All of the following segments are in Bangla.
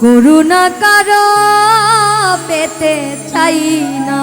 করুণা কারও পেতে চাই না।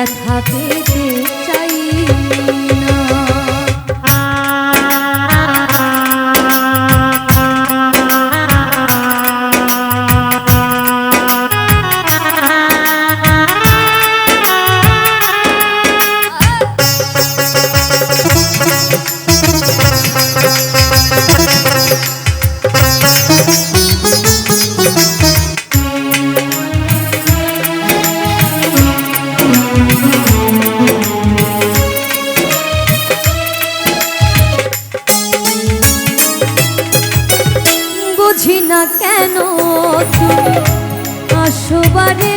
ব্যথা পেতে চাই। তুমি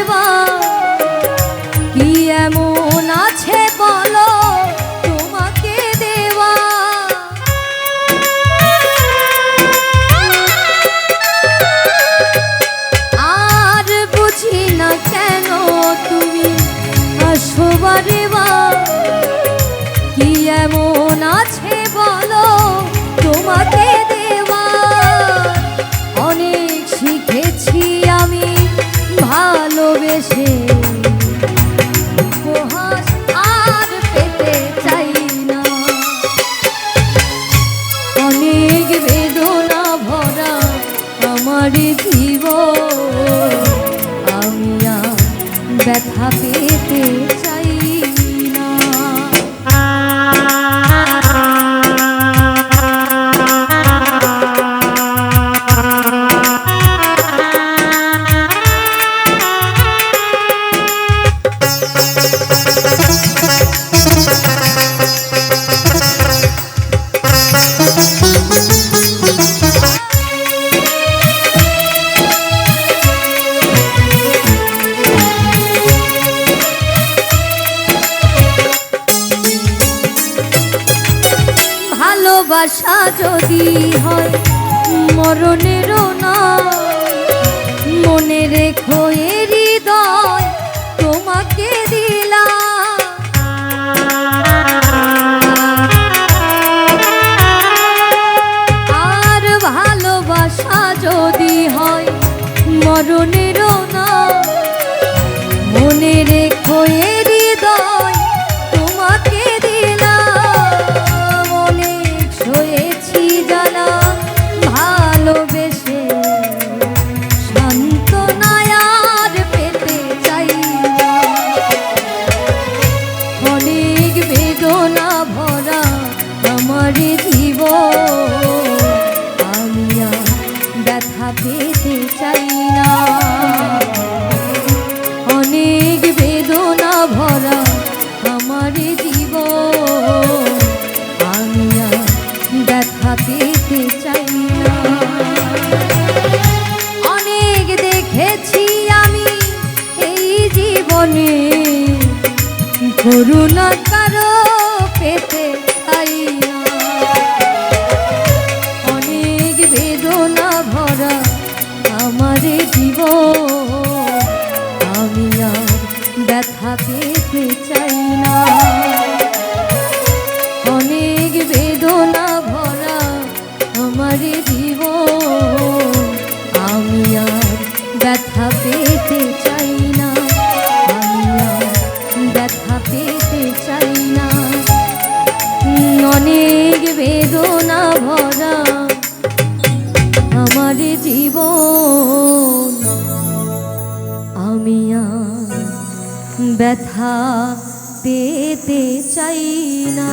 ব্যথা ভালোবাসা যদি হয় মরণেরও না মনে রেখো হৃদয় তোমাকে দিলাম। আর ভালোবাসা যদি হয় মরণেরও না মনে রেখো করুণা কারও পেতে অনেক ভরা আমার জীব আমি আর ব্যথা পেতে চাই না। আমি আর ব্যথা পেতে চাই না